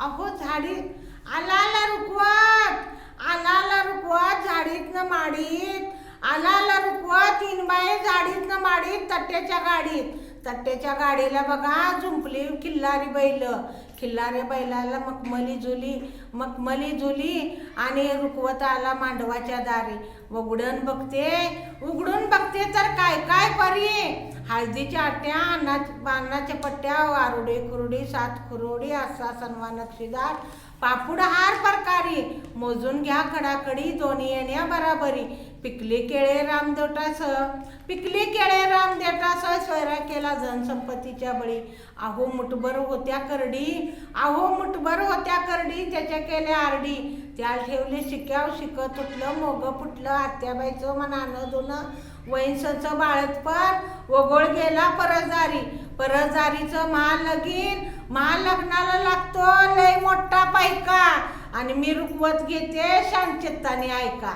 अहो झाडी आला आला रुकवत आला आला रुकवत झाडीतनं माडीत आला आला रुकवत तीन बाई झाडीतनं माडीत तट्ट्याच्या गाडीत. तट्ट्याच्या गाडीला बघा झुंपली खिल्लारी बैल. खिल्लारी बैलाला मखमली झुली मखमली झुली आणि रुकवत आला मांडवाच्या दारी. उघडून बघते उघडून हळदीच्या आट्या अन्नाच अन्नाच्या पट्ट्या वारुडे कुरडी सात कुरोडी असा सन्मान नक्षीदार पापुड हार प्रकारी मोजून घ्या कडाकडी दोन्ही येण्या बराबरी. पिकली केळे रामदेवटासह पिकली केळे रामदेवटासह केला जनसंपत्तीच्या बळी. अहो मुठभर होत्या करडी. अहो मुठभर होत्या करडी. त्याच्या केल्या आरडी. त्या ठेवले शिक्याव शिकत तुटलं मोग फुटलं आत्याबाईचं मनानं दोनं वैंसचं बाळतपर ओघोळ गेला परसदारी लगीन. महालगीन महालग्नाला लागतो लय मोठा पायका आणि मी रुकवत घेते शांतचित्ताने ऐका.